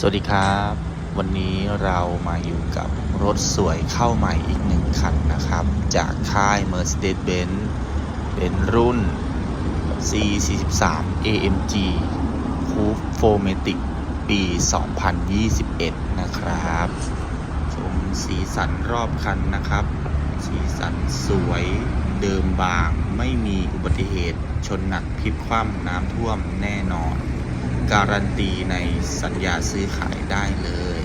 สวัสดีครับ วันนี้เรามาอยู่กับรถสวยเข้าใหม่อีกหนึ่งคันนะครับ จากค่าย Mercedes-Benz เป็นรุ่น C43 AMG Coupe 4matic ปี 2021 นะครับชมสีสันรอบคันนะครับ สีสันสวยเดิมบางไม่มีอุบัติเหตุชนหนักพลิกคว่ำน้ำท่วมแน่นอน การันตีในสัญญาซื้อขายได้เลย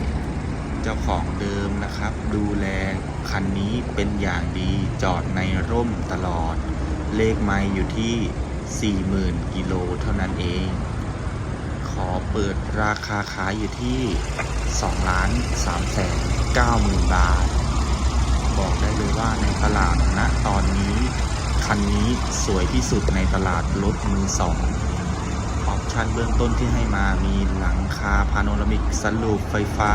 เจ้าของเดิมนะครับ ดูแลคันนี้เป็นอย่างดีจอดในร่มตลอด เลขไม่อยู่ที่ 40,000 กิโลเท่านั้นเอง ขอเปิดราคาขายอยู่ที่ 2 ล้าน3แสน9หมื่นบาท บอกได้เลยว่าในตลาดณตอนนี้ คันนี้สวยที่สุดในตลาดรถมือสอง ชันเบื้องต้นที่ให้มามีหลังคาพาโนรามิกสันลูปไฟฟ้า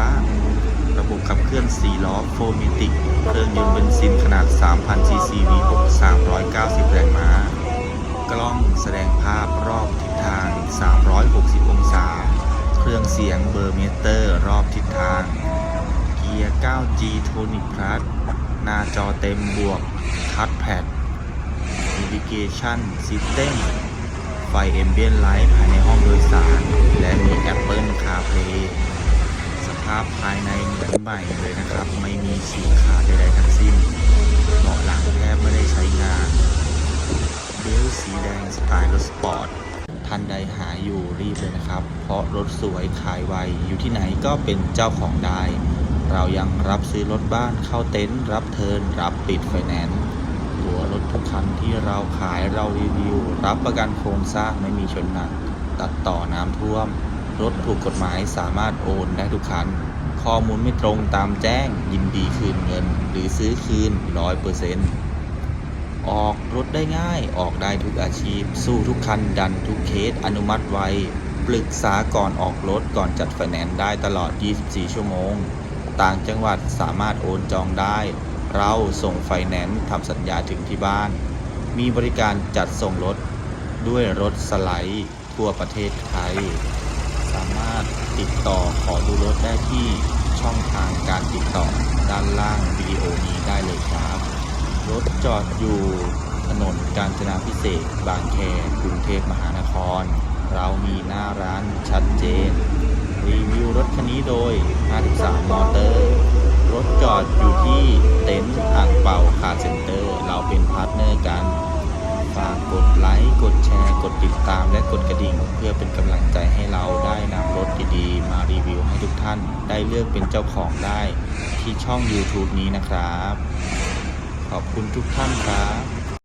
ระบบขับเคลื่อน 4 ล้อโฟมิติก เครื่องยนต์เบนซินขนาด 3,000ซีซี V6 390 แรงม้า กล้องแสดงภาพรอบทิศทาง 360 องศา เครื่องเสียงเบอร์เมเตอร์รอบทิศทาง เกียร์ 9G Tonic Plus หน้าจอเต็มบวก ทัชแพด Navigation System เอมเบียนไลท์ภายในห้องโดยสาร และมี Apple CarPlay สภาพภายในเหมือนใหม่เลยนะครับ ไม่มีฉีกขาดใดๆทั้งสิ้นเบาะหลังแทบไม่ได้ใช้งานเบลสีแดงสไตล์รถสปอร์ตท่านใดหาอยู่รีบเลยนะครับ เพราะรถสวยขายไวอยู่ที่ไหนก็เป็นเจ้าของได้ เรายังรับซื้อรถบ้านเข้าเต็นท์รับเทินรับปิดไฟแนนซ์ คันที่เราขายเรารีวิว รับประกันโครงสร้างไม่มีชนหนัก ตัดต่อน้ำท่วม รถถูกกฎหมายสามารถโอนได้ทุกคัน ข้อมูลไม่ตรงตามแจ้งยินดีคืนเงิน หรือซื้อคืน 100%ออกรถได้ง่ายออกได้ทุกอาชีพ สู้ทุกคันดันทุกเคสอนุมัติไวปรึกษาก่อนออกรถก่อนจัดไฟแนนซ์ได้ตลอด 24 ชั่วโมง ต่างจังหวัดสามารถโอนจองได้ เราส่งไฟแนนซ์ทำสัญญาถึงที่บ้าน มีบริการจัดส่งรถด้วยรถสไลด์ทั่วประเทศไทย สามารถติดต่อขอดูรถได้ที่ช่องทางการติดต่อด้านล่างวิดีโอนี้ได้เลยครับ รถจอดอยู่ถนนกาญจนาพิเศษบางแคกรุงเทพมหานคร เรามีหน้าร้านชัดเจน รีวิวรถคันนี้โดย 53 มอเตอร์ อดอยู่ที่เต็นท์อ่างเป่าคาเซ็นเตอร์ เราเป็นพาร์ทเนอร์กัน ฝากกดไลค์ กดแชร์ กดติดตาม และกดกระดิ่ง เพื่อเป็นกำลังใจให้เราได้นำรถดีๆ มารีวิวให้ทุกท่านได้เลือกเป็นเจ้าของได้ที่ช่อง YouTube นี้นะครับ ขอบคุณทุกท่านครับ